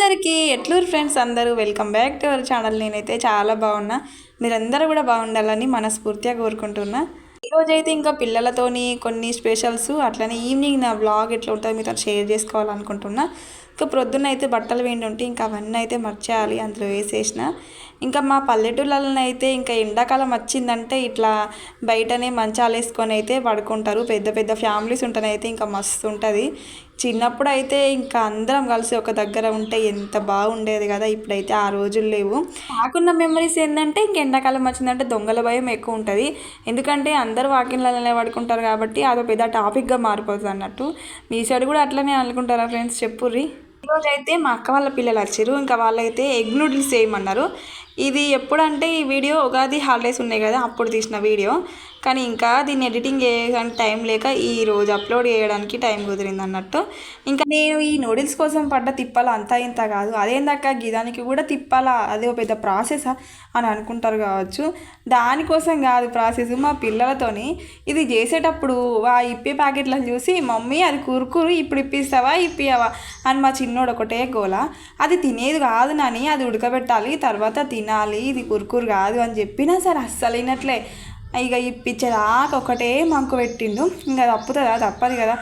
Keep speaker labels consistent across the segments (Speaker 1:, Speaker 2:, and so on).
Speaker 1: అందరికీ ఎట్లూరు ఫ్రెండ్స్ అందరూ? Welcome back to our channel. నేనైతే చాలా బాగున్నా. మీరందరూ కూడా బాగుండాలని మనస్ఫూర్తిగా కోరుకుంటున్నా. ఈరోజు అయితే ఇంకా పిల్లలతోని కొన్ని స్పెషల్స్ అట్లనే ఈవినింగ్ నా బ్లాగ్ ఎట్లా ఉంటుందో మీతో షేర్ చేసుకోవాలనుకుంటున్నా. ఇంకా ప్రొద్దున అయితే బట్టలు వేయండి ఉంటే ఇంకా అవన్నీ అయితే మర్చేయాలి. అందులో వేసేసిన. ఇంకా మా పల్లెటూళ్ళలో అయితే ఇంకా ఎండాకాలం వచ్చిందంటే ఇట్లా బయటనే మంచాలు వేసుకొని అయితే పడుకుంటారు. పెద్ద పెద్ద ఫ్యామిలీస్ ఉంటేనైతే అయితే ఇంకా మస్తు ఉంటుంది. చిన్నప్పుడు అయితే ఇంకా అందరం కలిసి ఒక దగ్గర ఉంటే ఎంత బాగుండేది కదా ఇప్పుడైతే ఆ రోజులు లేవు. నాకున్న మెమరీస్ ఏంటంటే ఇంక ఎండాకాలం వచ్చిందంటే దొంగల భయం ఎక్కువ ఉంటుంది. ఎందుకంటే అందరూ వాకిన్లలోనే పడుకుంటారు కాబట్టి అదో పెద్ద టాపిక్గా మారిపోతుంది అన్నట్టు. మీ సైడ్ కూడా అట్లనే అనుకుంటారా ఫ్రెండ్స్ చెప్పుర్రి. ఈరోజు అయితే మా అక్క వాళ్ళ పిల్లలు వచ్చారు ఇంకా వాళ్ళైతే ఎగ్ నూడిల్స్ చేయమన్నారు. ఇది ఎప్పుడంటే ఈ వీడియో ఉగాది హాలిడేస్ ఉన్నాయి కదా అప్పుడు తీసిన వీడియో. కానీ ఇంకా దీన్ని ఎడిటింగ్ చేయడానికి టైం లేక ఈ రోజు అప్లోడ్ చేయడానికి టైం కుదిరింది అన్నట్టు. ఇంకా నేను ఈ నూడిల్స్ కోసం పడ్డ తిప్పాల అంతా ఇంత కాదు. అదేందాక గిదానికి కూడా తిప్పాలా? అది ఒక పెద్ద ప్రాసెసా అని అనుకుంటారు కావచ్చు. దానికోసం కాదు ప్రాసెస్ మా పిల్లలతోని. ఇది చేసేటప్పుడు ఆ ఇప్పే ప్యాకెట్లను చూసి మమ్మీ అది కురుకురు ఇప్పుడు ఇప్పిస్తావా ఇప్పియావా అని మా చిన్నోడు ఒకటే గోల. అది తినేది కాదు నాని అది ఉడకబెట్టాలి తర్వాత తినాలి ఇది కురుకురు కాదు అని చెప్పినా సరే అస్సలు వినట్లే ఇక ఇప్పించేదాకా ఒకటే మంకు పెట్టిండు. ఇంకా తప్పుతుందా తప్పదు కదా.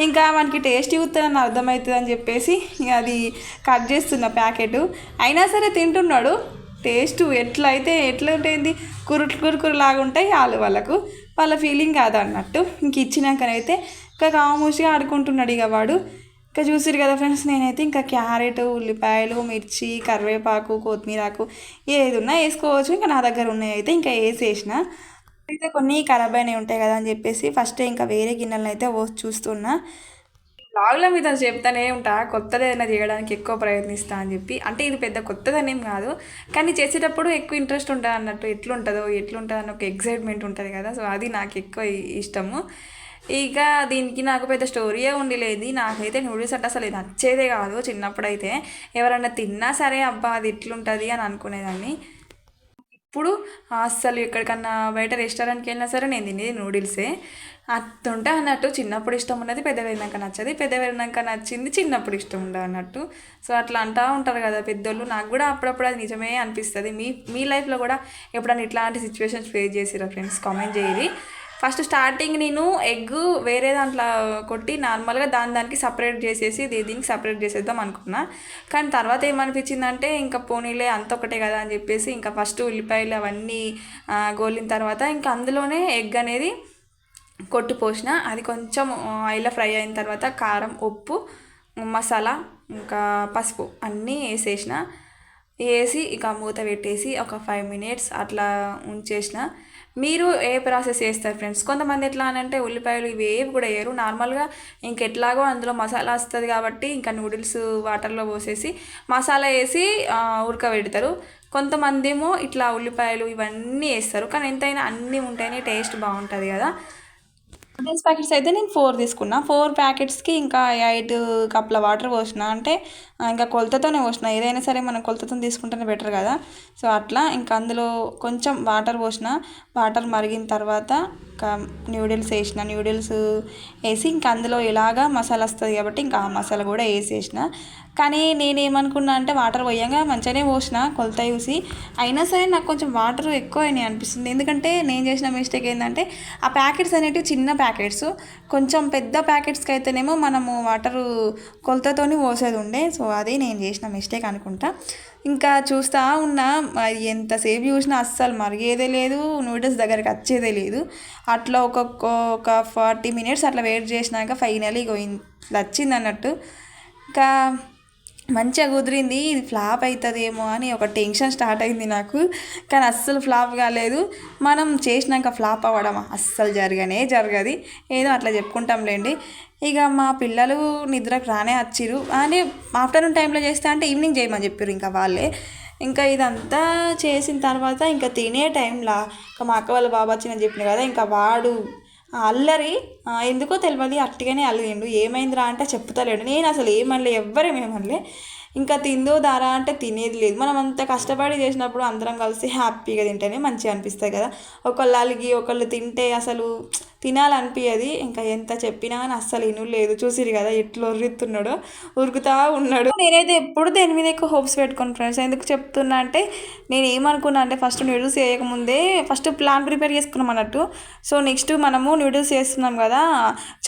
Speaker 1: ఇంకా మనకి టేస్ట్ చూస్తుందని అర్థమవుతుంది అని చెప్పేసి ఇక అది కట్ చేస్తున్న ప్యాకెట్. అయినా సరే తింటున్నాడు. టేస్ట్ ఎట్లా అయితే ఎట్లా ఉంటుంది? కురుట్లు కురుకురు లాగా ఉంటాయి వాళ్ళు వాళ్ళకు. వాళ్ళ ఫీలింగ్ కాదు అన్నట్టు. ఇంక ఇచ్చినాకనైతే ఇంకా కామూసిగా ఆడుకుంటున్నాడు ఇక వాడు. ఇంకా చూసిరు కదా ఫ్రెండ్స్ నేనైతే ఇంకా క్యారెట్ ఉల్లిపాయలు మిర్చి కరివేపాకు కొత్తిమీరాకు ఏది ఉన్నా వేసుకోవచ్చు. ఇంకా నా దగ్గర ఉన్నాయి అయితే ఇంకా వేసేసిన. అయితే కొన్ని ఖరాబ్ అయినవి ఉంటాయి కదా అని చెప్పేసి ఫస్ట్ ఇంకా వేరే గిన్నెలను అయితే చూస్తున్నా. బ్లాగ్ల మీద చెప్తానే ఉంటా కొత్తది ఏదైనా చేయడానికి ఎక్కువ ప్రయత్నిస్తా అని చెప్పి. అంటే ఇది పెద్ద కొత్తదనేం కాదు కానీ చేసేటప్పుడు ఎక్కువ ఇంట్రెస్ట్ ఉంటుంది అన్నట్టు ఎట్లుంటుందో ఎట్లుంటుంది అన్న ఒక ఎగ్జైట్మెంట్ ఉంటుంది కదా. సో అది నాకు ఎక్కువ ఇష్టము. ఇక దీనికి నాకు పెద్ద స్టోరీయే ఉండిలేదు. నాకైతే నూడిల్స్ అంటే అసలు నచ్చేదే కాదు చిన్నప్పుడైతే. ఎవరైనా ఎవరన్నా తిన్నా సరే అబ్బా అది ఎట్లుంటుంది అని అనుకునేదాన్ని. ఇప్పుడు అస్సలు ఎక్కడికన్నా బయట రెస్టారెంట్కి వెళ్ళినా సరే నేను తినేది నూడిల్సే. అట్టుంటే అన్నట్టు చిన్నప్పుడు ఇష్టం ఉన్నది పెద్ద వెళ్ళినాక నచ్చది పెద్ద వెళ్ళినాక నచ్చింది చిన్నప్పుడు ఇష్టం ఉండదు అన్నట్టు. సో అట్లా అంటూ ఉంటారు కదా పెద్దోళ్ళు. నాకు కూడా అప్పుడప్పుడు అది నిజమే అనిపిస్తుంది. మీ మీ లైఫ్లో కూడా ఎప్పుడైనా ఇట్లాంటి సిచ్యువేషన్స్ ఫేస్ చేసిరా ఫ్రెండ్స్ కామెంట్ చేయాలి ఫస్ట్ స్టార్టింగ్ నేను ఎగ్ వేరే దాంట్లో కొట్టి నార్మల్గా దాని దానికి సపరేట్ చేసేసి దీనికి సపరేట్ చేసేద్దాం అనుకున్నా. కానీ తర్వాత ఏమనిపించిందంటే ఇంకా పోనీలే అంత ఒకటే కదా అని చెప్పేసి ఇంకా ఫస్ట్ ఉల్లిపాయలు అవన్నీ గోలిన తర్వాత ఇంకా అందులోనే ఎగ్ అనేది కొట్టు పోసిన. అది కొంచెం ఆయిల్ ఫ్రై అయిన తర్వాత కారం ఉప్పు మసాలా ఇంకా పసుపు అన్నీ వేసేసిన. వేసి ఇక మూత పెట్టేసి ఒక ఫైవ్ మినిట్స్ అట్లా ఉంచేసిన. మీరు ఏ ప్రాసెస్ చేస్తారు ఫ్రెండ్స్ కొంతమంది ఎట్లా అని అంటే ఉల్లిపాయలు ఇవి ఏవి కూడా వేయరు. నార్మల్గా ఇంకెట్లాగో అందులో మసాలా వస్తుంది కాబట్టి ఇంకా నూడిల్స్ వాటర్లో పోసేసి మసాలా వేసి ఉడకబెడతారు. కొంతమంది ఏమో ఇట్లా ఉల్లిపాయలు ఇవన్నీ వేస్తారు. కానీ ఎంతైనా అన్నీ ఉంటేనే టేస్ట్ బాగుంటుంది కదా. నూడిల్స్ ప్యాకెట్స్ అయితే నేను ఫోర్ తీసుకున్నా. ఫోర్ ప్యాకెట్స్కి ఇంకా ఎయిట్ కప్ల వాటర్ పోసిన. అంటే ఇంకా కొలతతోనే పోసిన. ఏదైనా సరే మనం కొలతతో తీసుకుంటేనే బెటర్ కదా. సో అట్లా ఇంకా అందులో కొంచెం వాటర్ పోసిన. వాటర్ మరిగిన తర్వాత ఇంకా న్యూడిల్స్ వేసిన. న్యూడిల్స్ వేసి ఇంకా అందులో ఇలాగా మసాలా వస్తుంది కాబట్టి ఇంకా ఆ మసాలా కూడా వేసేసిన కానీ నేనేమనుకున్నా అంటే వాటర్ పోయంగా మంచిగానే పోసిన కొలత చూసి. అయినా సరే నాకు కొంచెం వాటర్ ఎక్కువ అయినాయి అనిపిస్తుంది. ఎందుకంటే నేను చేసిన మిస్టేక్ ఏంటంటే ఆ ప్యాకెట్స్ అనేటివి చిన్న ప్యాకెట్స్ కొంచెం పెద్ద ప్యాకెట్స్కి అయితేనేమో మనము వాటర్ కొలతతోని పోసేది ఉండే. సో అది నేను చేసిన మిస్టేక్ అనుకుంటా. ఇంకా చూస్తూ ఉన్నా ఎంతసేపు చూసినా అస్సలు మరిగేదే లేదు. నూడిల్స్ దగ్గరికి వచ్చేదే లేదు. అట్లా ఒక్కొక్క ఒక ఫార్టీ మినిట్స్ అట్లా వెయిట్ చేసినాక ఫైనలీ ఇట్లా వచ్చింది అన్నట్టు. ఇంకా మంచిగా కుదిరింది ఇది ఫ్లాప్ అవుతుందేమో అని ఒక టెన్షన్ స్టార్ట్ అయింది నాకు. కానీ అస్సలు ఫ్లాప్ కాలేదు. మనం చేసినాక ఫ్లాప్ అవ్వడం అస్సలు జరగనే జరగది. ఏదో అట్లా చెప్పుకుంటాంలేండి ఇక మా పిల్లలు నిద్రకు రానే వచ్చిరు అని ఆఫ్టర్నూన్ టైంలో చేస్తే అంటే ఈవినింగ్ చేయమని చెప్పారు ఇంకా వాళ్ళే. ఇంకా ఇదంతా చేసిన తర్వాత ఇంకా తినే టైంలో. ఇంకా మా అక్క వాళ్ళ బాబా వచ్చిన చెప్పిన కదా ఇంకా వాడు అల్లరి ఎందుకో తెలియదు అట్టిగానే అల్లిండు ఏమైందిరా అంటే చెప్తలేడు నేను అసలు ఏమనలే ఎవ్వరేమేమనలే ఇంకా తిందో దారా అంటే తినేది లేదు. మనం అంత కష్టపడి చేసినప్పుడు అందరం కలిసి హ్యాపీగా తింటేనే మంచిగా అనిపిస్తాయి కదా. ఒకళ్ళు అలిగి ఒకళ్ళు తింటే అసలు తినాలనిపించదు ఇంకా ఎంత చెప్పినా కానీ అస్సలు ఇను లేదు చూసిరు కదా ఎట్లా ఉరుకుతున్నాడో ఉరుకుతా ఉన్నాడు. నేనైతే ఎప్పుడు దేని మీద ఎక్కువ హోప్స్ పెట్టుకుని ఫ్రెండ్స్. ఎందుకు చెప్తున్నా అంటే నేను ఏమనుకున్నా అంటే ఫస్ట్ నూడిల్స్ చేయకముందే ఫస్ట్ ప్లాన్ ప్రిపేర్ చేసుకున్నాం అన్నట్టు. సో నెక్స్ట్ మనము నూడిల్స్ చేస్తున్నాం కదా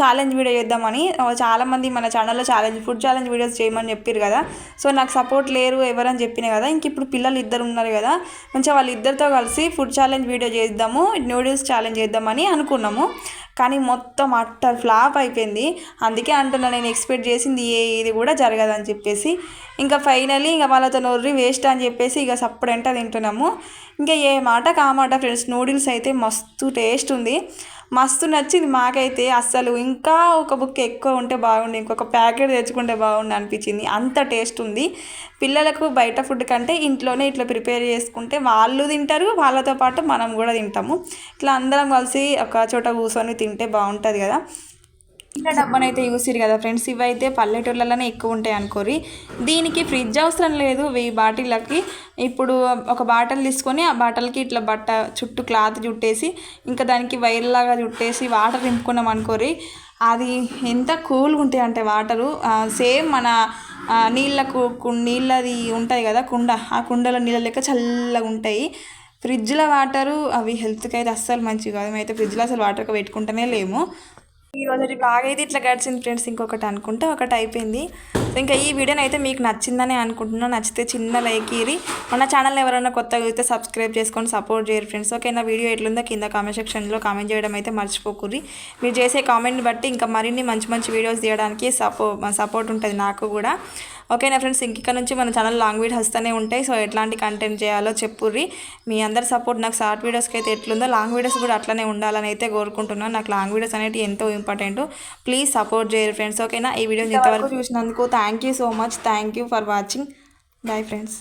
Speaker 1: ఛాలెంజ్ వీడియో చేద్దామని. చాలామంది మన ఛానల్లో ఛాలెంజ్ ఫుడ్ ఛాలెంజ్ వీడియోస్ చేయమని చెప్పారు కదా. సో నాకు సపోర్ట్ లేరు ఎవరని చెప్పిన కదా. ఇంక ఇప్పుడు పిల్లలు ఇద్దరు ఉన్నారు కదా మంచిగా వాళ్ళిద్దరితో కలిసి ఫుడ్ ఛాలెంజ్ వీడియో చేద్దాము నూడిల్స్ ఛాలెంజ్ చేద్దామని అనుకున్నాము. కానీ మొత్తం అట్టర్ ఫ్లాప్ అయిపోయింది. అందుకే అంటున్నా నేను ఎక్స్పెక్ట్ చేసింది ఏ ఇది కూడా జరగదని చెప్పేసి. ఇంకా ఫైనలీ ఇంకా వాళ్ళతో నొర్రి వేస్ట్ అని చెప్పేసి ఇక సప్పుడంట తింటున్నాము. ఇంకా ఏ మాట కామాట ఫ్రెండ్స్ నూడిల్స్ అయితే మస్తు టేస్ట్ ఉంది. మస్తు నచ్చింది మాకైతే. అస్సలు ఇంకా ఒక బుక్ ఎక్కువ ఉంటే బాగుండు ఇంకొక ప్యాకెట్ తెచ్చుకుంటే బాగుండు అనిపించింది. అంత టేస్ట్ ఉంది. పిల్లలకు బయట ఫుడ్ కంటే ఇంట్లోనే ఇట్లా ప్రిపేర్ చేసుకుంటే వాళ్ళు తింటారు వాళ్ళతో పాటు మనం కూడా తింటాము. ఇట్లా అందరం కలిసి ఒక చోట కూర్చొని తింటే బాగుంటుంది కదా. ఇంకా డబ్బనైతే చూసిరు కదా ఫ్రెండ్స్ ఇవైతే పల్లెటూర్లలోనే ఎక్కువ ఉంటాయి అనుకోరి దీనికి ఫ్రిడ్జ్ అవసరం లేదు. వెయ్యి బాటిళ్ళకి ఇప్పుడు ఒక బాటిల్ తీసుకొని ఆ బాటిల్కి ఇట్లా బట్ట చుట్టూ క్లాత్ చుట్టేసి ఇంకా దానికి వైర్లాగా చుట్టేసి వాటర్ నింపుకున్నాం అనుకోరి అది ఎంత కూల్గా ఉంటాయి అంటే వాటరు. సేమ్ మన నీళ్ళకు నీళ్ళది ఉంటాయి కదా కుండ. ఆ కుండలో నీళ్ళ లెక్క చల్లగా ఉంటాయి. ఫ్రిడ్జ్లో వాటరు అవి హెల్త్కి అయితే అస్సలు మంచివి కాదు. మేమైతే ఫ్రిడ్జ్లో అసలు వాటర్ పెట్టుకుంటూనే లేము. ఈ రోజు బాగా అయితే ఇట్లా గడిచింది ఫ్రెండ్స్ ఇంకొకటి అనుకుంటే ఒకటి అయిపోయింది. సో ఇంకా ఈ వీడియోని అయితే మీకు నచ్చిందని అనుకుంటున్నాను నచ్చితే చిన్న లైక్ ఇరి మన ఛానల్ ఎవరైనా కొత్తగా అయితే సబ్స్క్రైబ్ చేసుకొని సపోర్ట్ చేయరు ఫ్రెండ్స్. ఓకే నా వీడియో ఎట్లుందో కింద కామెంట్ సెక్షన్లో కామెంట్ చేయడం అయితే మర్చిపోకూరి మీరు చేసే కామెంట్ని బట్టి ఇంకా మరిన్ని మంచి మంచి వీడియోస్ తీయడానికి సపో సపోర్ట్ ఉంటుంది నాకు కూడా. ఓకేనా ఫ్రెండ్స్? ఇంక నుంచి మన ఛానల్ లాంగ్ వీడియోస్ వస్తూనే ఉంటాయి. సో ఎట్లాంటి కంటెంట్ చేయాలో చెప్పుర్రి. మీ అందరి సపోర్ట్ నాకు షార్ట్ వీడియోస్కి అయితే ఎట్లుందో లాంగ్ వీడియోస్ కూడా అట్లనే ఉండాలని అయితే కోరుకుంటున్నాను. నాకు లాంగ్ వీడియోస్ అనేవి ఎంతో ఇంపార్టెంట్ ప్లీజ్ సపోర్ట్ చేయరు ఫ్రెండ్స్ ఓకేనా? ఈ వీడియోని ఇంతవరకు చూసినందుకు thank you so much thank you for watching bye friends